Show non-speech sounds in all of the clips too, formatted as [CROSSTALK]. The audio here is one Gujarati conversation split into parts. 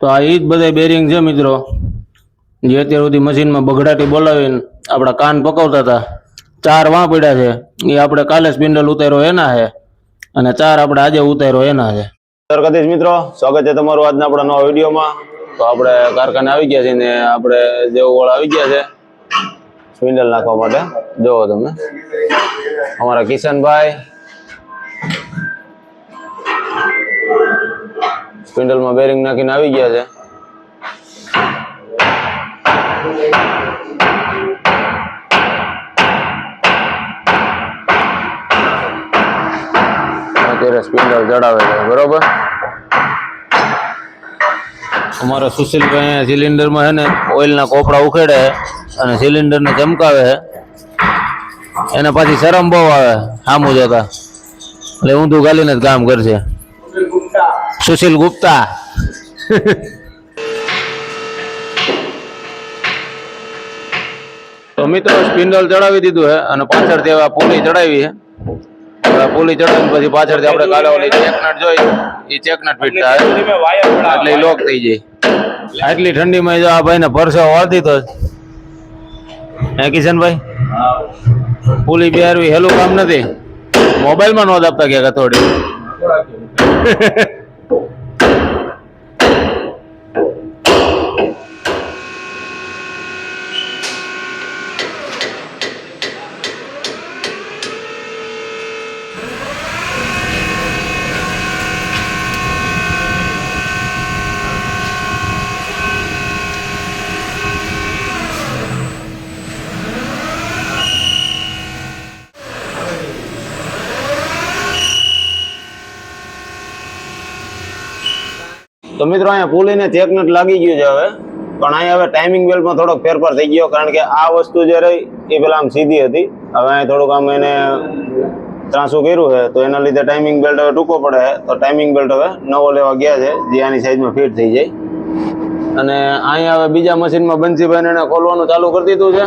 તો આ એ જ બધા બેરિંગ છે મિત્રો. જે અત્યાર સુધી મશીનમાં બગડાટી બોલાવીને આપણા કાન પકવતા હતા, ચાર વાં પડ્યા છે. એ આપણે કાલે સ્પિન્ડલ ઉતાર્યો એના છે અને ચાર આપણે આજે ઉતાર્યો એના છે સરકતીશ મિત્રો, સ્વાગત છે તમારું આજના આપણા નવા વિડીયોમાં. તો આપણે કારખાને આવી ગયા છીએ ને આપણે જેવું વળ આવી ગયા છે સ્પિન્ડલ નાખવા માટે. જોવો તમે. અમારા કિશનભાઈ સ્પિન્ડલમાં બેરિંગ નાખીને આવી ગયા છે. અત્યારે સ્પિન્ડલ ચડાવે છે, બરોબર? અમારા સુશીલભાઈ સિલિન્ડરમાં છે ને ઓઇલના કોપડા ઉખેડે અને સિલિન્ડરને ચમકાવે એને પાછી શરમ બહુ આવે સામું જોતા. એટલે ઊંધું ગાલીને જ કામ કરશે. સુશીલ ગુપ્તા [LAUGHS] તો મિત્રો સ્પિન્ડલ ચડાવી દીધું છે અને પાછળથી હવે પુલી ચડાવી છે પુલી ચડાવી પછી પાછળથી આપણે કાલે ઓલી ચેકનટ જોઈ. એ ચેકનટ ફિટ થાય. એટલે લોક થઈ જાય આટલી ઠંડીમાં જો આ ભાઈને પરસો વાળતી તો હે કિશનભાઈ? પુલી બિહારવી હેલું કામ નથી. મોબાઈલમાં નોંધ આપતા ગયા થોડી [LAUGHS] તો મિત્રો અહીંયા પુલીને ચેકનટ લાગી ગયું છે હવે. પણ અહીંયા હવે ટાઈમિંગ બેલ્ટમાં થોડોક ફેરફાર થઈ ગયો, કારણ કે આ વસ્તુ જે રહી એ પેલા આમ સીધી હતી. હવે અહીંયા થોડુંક આમ એને ત્રાસું કર્યું છે, તો એના લીધે ટાઈમિંગ બેલ્ટ હવે ટૂંકો પડે તો ટાઈમિંગ બેલ્ટ હવે નવો લેવા ગયા છે, જે આની સાઈઝમાં ફિટ થઈ જાય. અને અહીંયા હવે બીજા મશીનમાં બંસીભાઈને એને ખોલવાનું ચાલુ કરી દીધું છે.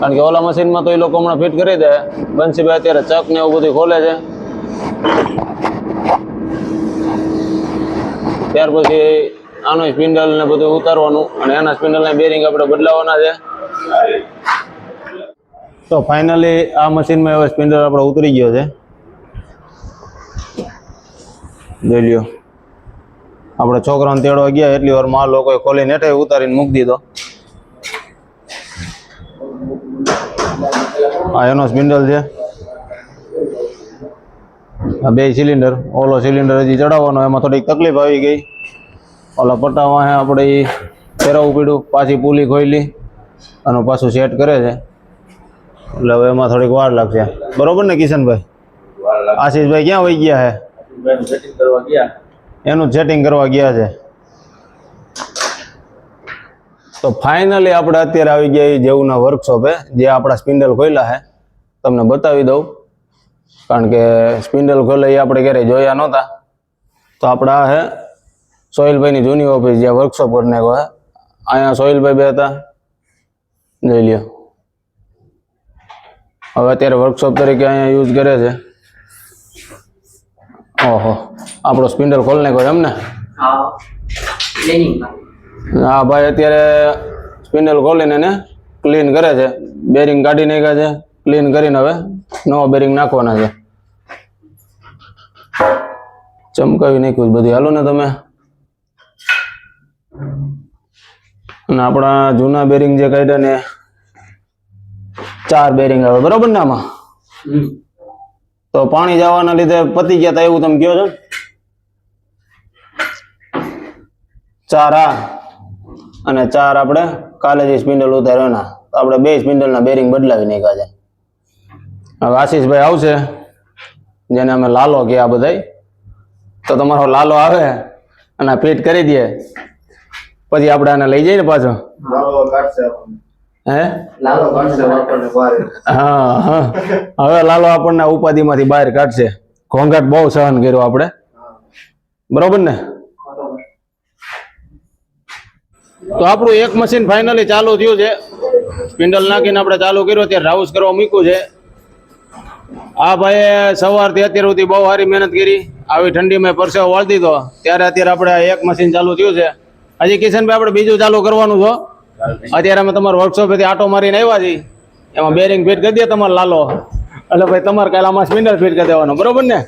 કારણ કે ઓલા મશીનમાં તો એ લોકો હમણાં ફિટ કરી દે. બંસીભાઈ અત્યારે ચક ને એવું બધું ખોલે છે. ત્યાર પછી આનો સ્પિન્ડલ ને બધું ઉતારવાનું અને એના સ્પિન્ડલ ને બેરિંગ આપણે બદલાવાના છે. તો ફાઇનલી આ મશીનમાં હવે સ્પિન્ડલ આપણો ઉતરી ગયો છે. જોઈ લ્યો. આપણે છોકરાને તેડવા ગયા, એટલી વારમાં લોકોએ ખોલીને હેઠે ઉતારીને મૂકી દીધો. આ એનો સ્પિન્ડલ છે. આ બે સિલિન્ડર, ઓલો સિલિન્ડર હજી ચડાવવાનો એમાં થોડીક તકલીફ આવી ગઈ. ઓલા પટ્ટામાં આપણે એ ફેરવવું પડ્યું, પાછી પુલી ખોલી અને પાછું સેટ કરે છે. એટલે હવે એમાં થોડીક વાર લાગશે. બરોબર ને કિશનભાઈ? આશીષભાઈ ક્યાં વહી ગયા હે? એનું સેટિંગ કરવા ગયા છે. તો ફાઇનલી આપણે અત્યારે આવી ગયા જેવુંના વર્કશોપે જે આપણા સ્પિન્ડલ ખોલ્યા છે તમને બતાવી દઉં. કારણ કે સ્પિન્ડલ ખોલે એ આપણે ક્યારેય જોયા નહોતા. તો આપણા આ હે સોહિલભાઈની જૂની ઓફિસ જ્યાં વર્કશોપ કરીને હે. અહીંયા સોહિલભાઈ બે હતા. જોઈ લ્યો. હવે અત્યારે વર્કશોપ તરીકે અહીંયા યુઝ કરે છે. ઓહો આપણો સ્પિન્ડલ ખોલ નાખ્યો એમ ને હા હા ભાઈ અત્યારે સ્પિન્ડલ ખોલીને એને ક્લીન કરે છે. બેરિંગ કાઢી નાખ્યા છે. ક્લીન કરીને હવે નવો બેરિંગ નાખવાના છે. ચમકાવી નાખ્યું બધું. હાલો ને તમે. અને આપણા જૂના બેરિંગ જે કાઢ્યા ને ચાર બેરિંગ આવે. બરોબર ને આમાં? તો પાણી જવાના લીધે પતી ગયા તા એવું તમે કહો છો? ચાર આ. અને ચાર આપણે કાલે જે સ્પિન્ડલ ઉતાર્યો ના આપણે બે સ્પિન્ડલના બેરિંગ બદલાવી નાખ્યા છે. હવે આશીષભાઈ આવશે જેને અમે લાલો કે આ બધાય. તો તમારો લાલો આવે અને ફિટ કરી દે. પછી આપણે આને લઈ જઈએ ને પાછો. હા? હા હવે લાલો આપણને ઉપાધિમાંથી બહાર કાઢશે. ઘોંઘાટ બહુ સહન કર્યો આપણે. બરોબર ને? તો આપણું એક મશીન ફાઇનલી ચાલુ થયું છે. સ્પિન્ડલ નાખીને આપણે ચાલુ કર્યું ત્યારે રાઉસ કરવા મૂક્યું છે. આ ભાઈએ સવારથી અત્યાર સુધી બહુ સારી મહેનત કરી. આવી ઠંડીમાં પરસેવો વાળી દીધો. ત્યારે અત્યારે આપણે એક મશીન ચાલુ થયું છે. હજી કિશનભાઈ, આપણે બીજું ચાલુ કરવાનું છો. અત્યારે અમે તમારા વર્કશોપેથી આટો મારીને આવ્યા છીએ. એમાં બેરિંગ ફિટ કરી દે તમારે, લાલો. એટલે ભાઈ, તમારે કાલે આમાં સ્પિન્ડર ફિટ કરી દેવાનો. બરોબર ને?